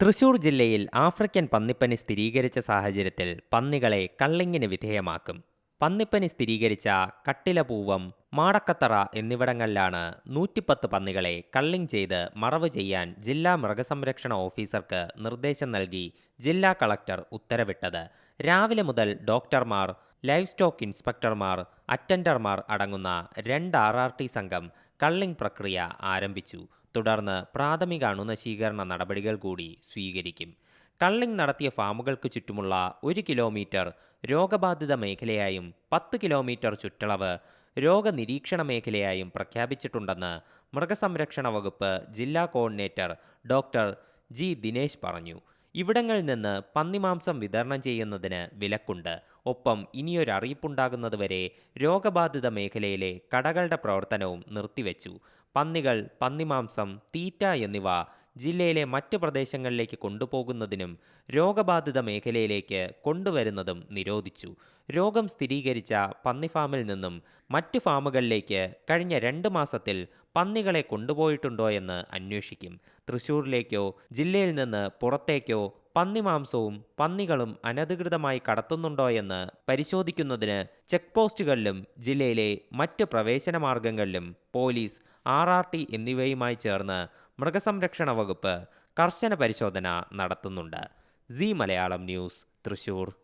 തൃശൂർ ജില്ലയിൽ ആഫ്രിക്കൻ പന്നിപ്പനി സ്ഥിരീകരിച്ച സാഹചര്യത്തിൽ പന്നികളെ കള്ളിങ്ങിന് വിധേയമാക്കും. പന്നിപ്പനി സ്ഥിരീകരിച്ച കട്ടിലപൂവം മാടക്കത്തറ എന്നിവിടങ്ങളിലാണ് നൂറ്റിപ്പത്ത് പന്നികളെ കള്ളിങ് ചെയ്ത് മറവ് ചെയ്യാൻ ജില്ലാ മൃഗസംരക്ഷണ ഓഫീസർക്ക് നിർദ്ദേശം നൽകി ജില്ലാ കളക്ടർ ഉത്തരവിട്ടത്. രാവിലെ മുതൽ ഡോക്ടർമാർ ലൈഫ് സ്റ്റോക്ക് ഇൻസ്പെക്ടർമാർ അറ്റൻഡർമാർ അടങ്ങുന്ന രണ്ട് ആർ ആർ ടി സംഘം കള്ളിങ് പ്രക്രിയ ആരംഭിച്ചു. തുടർന്ന് പ്രാഥമിക അണുനശീകരണ നടപടികൾ കൂടി സ്വീകരിക്കും. കള്ളിംഗ് നടത്തിയ ഫാമുകൾക്ക് ചുറ്റുമുള്ള ഒരു കിലോമീറ്റർ രോഗബാധിത മേഖലയായും പത്ത് കിലോമീറ്റർ ചുറ്റളവ് രോഗനിരീക്ഷണ മേഖലയായും പ്രഖ്യാപിച്ചിട്ടുണ്ടെന്ന് മൃഗസംരക്ഷണ വകുപ്പ് ജില്ലാ കോർഡിനേറ്റർ ഡോക്ടർ ജി ദിനേശ് പറഞ്ഞു. ഇവിടങ്ങളിൽ നിന്ന് പന്നിമാംസം വിതരണം ചെയ്യുന്നതിന് വിലക്കുണ്ട്. ഒപ്പം ഇനിയൊരു അറിയിപ്പുണ്ടാകുന്നതുവരെ രോഗബാധിത മേഖലയിലെ കടകളുടെ പ്രവർത്തനവും നിർത്തിവെച്ചു. പന്നികൾ പന്നിമാംസം തീറ്റ എന്നിവ ജില്ലയിലെ മറ്റ് പ്രദേശങ്ങളിലേക്ക് കൊണ്ടുപോകുന്നതിനും രോഗബാധിത മേഖലയിലേക്ക് കൊണ്ടുവരുന്നതും നിരോധിച്ചു. രോഗം സ്ഥിരീകരിച്ച പന്നി ഫാമിൽ നിന്നും മറ്റ് ഫാമുകളിലേക്ക് കഴിഞ്ഞ രണ്ട് മാസത്തിൽ പന്നികളെ കൊണ്ടുപോയിട്ടുണ്ടോ എന്ന് അന്വേഷിക്കും. തൃശൂരിലേക്കോ ജില്ലയിൽ നിന്ന് പുറത്തേക്കോ പന്നിമാംസവും പന്നികളും അനധികൃതമായി കടത്തുന്നുണ്ടോ എന്ന് പരിശോധിക്കുന്നതിന് ചെക്ക് പോസ്റ്റുകളിലും ജില്ലയിലെ മറ്റ് പ്രവേശന മാർഗങ്ങളിലും പോലീസ് ആർ ആർ ടി എന്നിവയുമായി ചേർന്ന് മൃഗസംരക്ഷണ വകുപ്പ് കർശന പരിശോധന നടത്തുന്നുണ്ട്. C Malayalam news Thrissur.